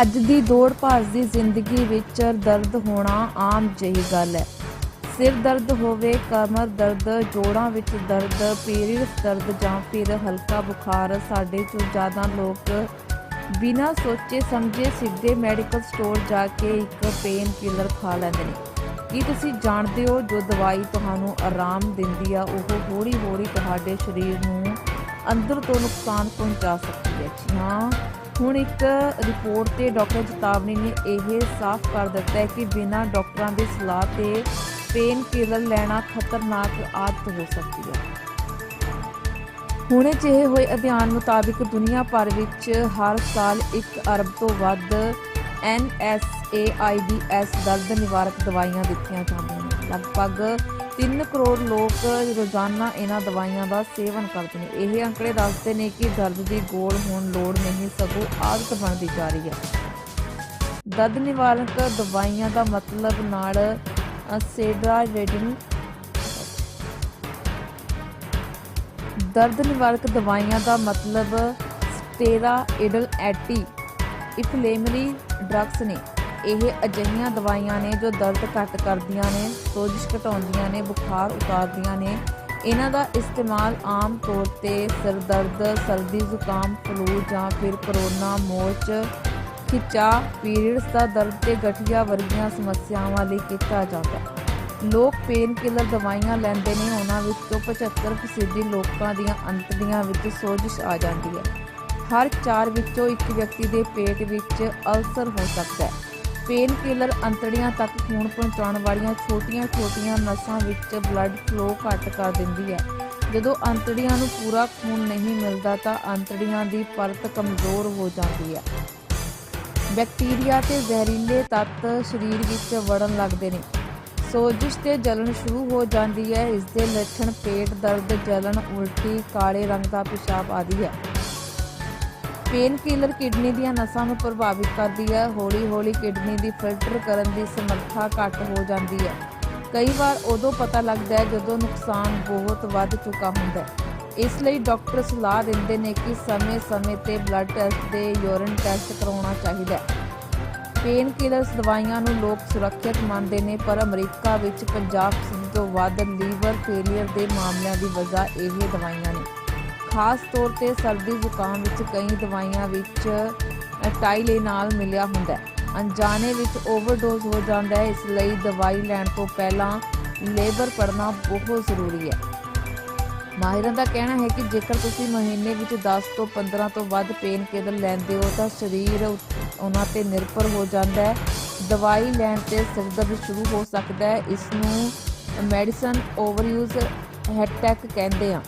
ਅੱਜ ਦੀ ਦੌੜ ਭੱਜ ਦੀ ਜ਼ਿੰਦਗੀ ਵਿੱਚ ਦਰਦ ਹੋਣਾ ਆਮ ਜਿਹੀ ਗੱਲ ਹੈ। ਸਿਰ ਦਰਦ ਹੋਵੇ, ਕਮਰ ਦਰਦ, ਜੋੜਾਂ ਵਿੱਚ ਦਰਦ ਪੀਰੀਅਡਸ ਦਰਦ ਜਾਂ ਫਿਰ ਹਲਕਾ ਬੁਖਾਰ, ਸਾਡੇ ਤੋਂ ਜ਼ਿਆਦਾ ਲੋਕ ਬਿਨਾਂ ਸੋਚੇ ਸਮਝੇ ਸਿੱਧੇ ਮੈਡੀਕਲ ਸਟੋਰ ਜਾ ਕੇ ਇੱਕ ਪੇਨ ਕਿਲਰ ਖਾ ਲੈਂਦੇ ਨੇ। ਕੀ ਤੁਸੀਂ ਜਾਣਦੇ ਹੋ ਜੋ ਦਵਾਈ ਤੁਹਾਨੂੰ ਆਰਾਮ ਦਿੰਦੀ ਆ, ਉਹ ਹੌਲੀ ਹੌਲੀ ਤੁਹਾਡੇ ਸਰੀਰ ਨੂੰ ਅੰਦਰ ਤੋਂ ਨੁਕਸਾਨ ਪਹੁੰਚਾ ਸਕਦੀ ਹੈ? ਜੀ ਹਾਂ। ਹੁਣ ਇੱਕ ਰਿਪੋਰਟ ਤੇ ਡਾਕਟਰ ਚੇਤਾਵਨੀ ਨੇ ਇਹ ਸਾਫ਼ ਕਰ ਦਿੱਤਾ ਹੈ ਕਿ ਬਿਨਾਂ ਡਾਕਟਰਾਂ ਦੀ ਸਲਾਹ ਤੇ ਪੇਨ ਕਿਲਰ ਲੈਣਾ ਖਤਰਨਾਕ ਆਦਤ ਹੋ ਸਕਦੀ ਹੈ। ਹੁਣੇ ਜਿਹੇ ਹੋਏ ਅਧਿਐਨ ਮੁਤਾਬਿਕ ਦੁਨੀਆ ਭਰ ਵਿੱਚ ਹਰ ਸਾਲ 1 ਅਰਬ ਤੋਂ ਵੱਧ NSAIDs ਦਰਦ ਨਿਵਾਰਕ ਦਵਾਈਆਂ ਦਿੱਤੀਆਂ ਜਾਂਦੀਆਂ ਨੇ। ਲਗਭਗ 3 ਕਰੋੜ ਲੋਕ ਰੋਜ਼ਾਨਾ ਇਹਨਾਂ ਦਵਾਈਆਂ ਦਾ ਸੇਵਨ ਕਰਦੇ ਨੇ। ਇਹ ਅੰਕੜੇ ਦੱਸਦੇ ਨੇ ਕਿ ਦਰਦ ਦੀ ਗੋਲ ਹੋਣ ਲੋੜ ਨਹੀਂ, ਸਗੋਂ ਆਦਤ ਬਣਦੀ ਜਾ ਰਹੀ ਹੈ। ਦਰਦ ਨਿਵਾਰਕ ਦਵਾਈਆਂ ਦਾ ਮਤਲਬ ਨਾਲ ਸੇਡਰਾਇਡਿਨ ਦਰਦ ਨਿਵਾਰਕ ਦਵਾਈਆਂ ਦਾ ਮਤਲਬ ਸਟੇਰਾਇਡਲ ਐਟੀ ਇਫਲੇਮਰੀ ਡਰੱਗਸ ਨੇ। ਇਹ ਅਜਿਹੀਆਂ ਦਵਾਈਆਂ ਨੇ ਜੋ ਦਰਦ ਘੱਟ ਕਰਦੀਆਂ ਨੇ, ਸੋਜਸ਼ ਘਟਾਉਂਦੀਆਂ ਨੇ, ਬੁਖਾਰ ਉਤਾਰਦੀਆਂ ਨੇ। ਇਹਨਾਂ ਦਾ ਇਸਤੇਮਾਲ ਆਮ ਤੌਰ ਤੇ ਸਿਰ ਦਰਦ ਸਰਦੀ ਜ਼ੁਕਾਮ, ਫਲੂ ਜਾਂ ਫਿਰ ਕਰੋਨਾ ਮੋਚ ਖਿਚਾ ਪੀਰੀਅਡਸ ਦਾ ਦਰਦ ਤੇ ਗਠੀਆ ਵਰਗੀਆਂ ਸਮੱਸਿਆਵਾਂ ਲਈ ਕੀਤਾ ਜਾਂਦਾ। ਹੈ ਲੋਕ ਪੇਨ ਕਿਲਰ ਦਵਾਈਆਂ ਲੈਂਦੇ ਨੇ, ਉਹਨਾਂ ਵਿੱਚੋਂ 75% ਲੋਕਾਂ ਦੀਆਂ ਅੰਤੜੀਆਂ ਵਿੱਚ ਸੋਜਸ਼ ਆ ਜਾਂਦੀ ਹੈ। ਹਰ ਚਾਰ ਵਿੱਚੋਂ ਇੱਕ ਵਿਅਕਤੀ ਦੇ ਪੇਟ ਵਿੱਚ ਅਲਸਰ ਹੋ ਸਕਦਾ ਹੈ। ਪੇਨ ਕਿਲਰ ਅੰਤੜੀਆਂ ਤੱਕ ਖੂਨ ਪਹੁੰਚਾਉਣ ਵਾਲੀਆਂ ਛੋਟੀਆਂ-ਛੋਟੀਆਂ ਨਸਾਂ ਵਿੱਚ ਬਲੱਡ ਫਲੋ ਘੱਟ ਕਰ ਦਿੰਦੀ ਹੈ। ਜਦੋਂ ਅੰਤੜੀਆਂ ਨੂੰ ਪੂਰਾ ਖੂਨ ਨਹੀਂ ਮਿਲਦਾ ਤਾਂ ਅੰਤੜੀਆਂ ਦੀ ਪਰਤ ਕਮਜ਼ੋਰ ਹੋ ਜਾਂਦੀ ਹੈ। ਬੈਕਟੀਰੀਆ ਤੇ ਜ਼ਹਿਰੀਲੇ ਤੱਤ ਸਰੀਰ ਵਿੱਚ ਵੜਨ ਲੱਗਦੇ ਨੇ। ਸੋਜਿਸ਼ ਤੇ ਜਲਣ ਸ਼ੁਰੂ ਹੋ ਜਾਂਦੀ ਹੈ। ਇਸ ਦੇ ਲੱਛਣ ਪੇਟ ਦਰਦ, ਜਲਣ, ਉਲਟੀ, ਕਾਲੇ ਰੰਗ ਦਾ ਪਿਸ਼ਾਬ ਆਦਿ ਹੈ। ਪੇਨ ਕਿਲਰ ਕਿਡਨੀ ਦੀਆਂ ਨਸਾਂ ਨੂੰ ਪ੍ਰਭਾਵਿਤ ਕਰਦੀ ਹੈ। ਹੌਲੀ-ਹੌਲੀ ਕਿਡਨੀ ਦੀ ਫਿਲਟਰ ਕਰਨ ਦੀ ਸਮਰੱਥਾ ਘੱਟ ਹੋ ਜਾਂਦੀ ਹੈ। ਕਈ ਵਾਰ ਉਦੋਂ ਪਤਾ ਲੱਗਦਾ ਹੈ ਜਦੋਂ ਨੁਕਸਾਨ ਬਹੁਤ ਵੱਧ ਚੁੱਕਾ ਹੁੰਦਾ ਹੈ। ਇਸ ਲਈ ਡਾਕਟਰ ਸਲਾਹ ਦਿੰਦੇ ਨੇ ਕਿ ਸਮੇਂ-ਸਮੇਂ ਤੇ ਬਲੱਡ ਟੈਸਟ ਤੇ ਯੂਰਿਨ ਟੈਸਟ ਕਰਾਉਣਾ ਚਾਹੀਦਾ ਹੈ। ਪੇਨ ਕਿਲਰਸ ਦਵਾਈਆਂ ਨੂੰ ਲੋਕ ਸੁਰੱਖਿਅਤ ਮੰਨਦੇ ਨੇ, ਪਰ ਅਮਰੀਕਾ ਵਿੱਚ 50% ਤੋਂ ਵੱਧ ਲੀਵਰ ਫੇਲਿਅਰ ਦੇ ਮਾਮਲਿਆਂ ਦੀ ਵਜ੍ਹਾ ਇਹ ਦਵਾਈਆਂ ਨੇ। ਖਾਸ ਤੌਰ ਤੇ ਸਰਦੀ ਜ਼ੁਕਾਮ ਵਿੱਚ ਕਈ ਦਵਾਈਆਂ ਵਿੱਚ ਟਾਈਲੇਨਾਲ ਮਿਲਿਆ ਹੁੰਦਾ ਹੈ। ਅਣਜਾਣੇ ਵਿੱਚ ਓਵਰਡੋਜ਼ ਹੋ ਜਾਂਦਾ ਹੈ, ਇਸ ਲਈ ਦਵਾਈ ਲੈਣ ਤੋਂ ਪਹਿਲਾਂ ਲੇਬਰ ਪੜਨਾ ਬਹੁਤ ਜ਼ਰੂਰੀ ਹੈ। ਮਾਹਿਰਾਂ ਦਾ ਕਹਿਣਾ ਹੈ ਕਿ ਜੇਕਰ ਤੁਸੀਂ ਮਹੀਨੇ ਵਿੱਚ 10 ਤੋਂ 15 ਤੋਂ ਵੱਧ ਪੇਨ ਕਿਲਰ ਲੈਂਦੇ ਹੋ ਤਾਂ ਸਰੀਰ ਉਹਨਾਂ ਤੇ ਨਿਰਭਰ ਹੋ ਜਾਂਦਾ ਹੈ। ਦਵਾਈ ਲੈਣ ਤੇ ਸਿਰ ਸ਼ੁਰੂ ਹੋ ਸਕਦਾ ਹੈ, ਇਸ ਨੂੰ ਮੈਡੀਸਨ ਓਵਰਯੂਜ਼ ਹੈਡਟੈਕ ਕਹਿੰਦੇ ਆ।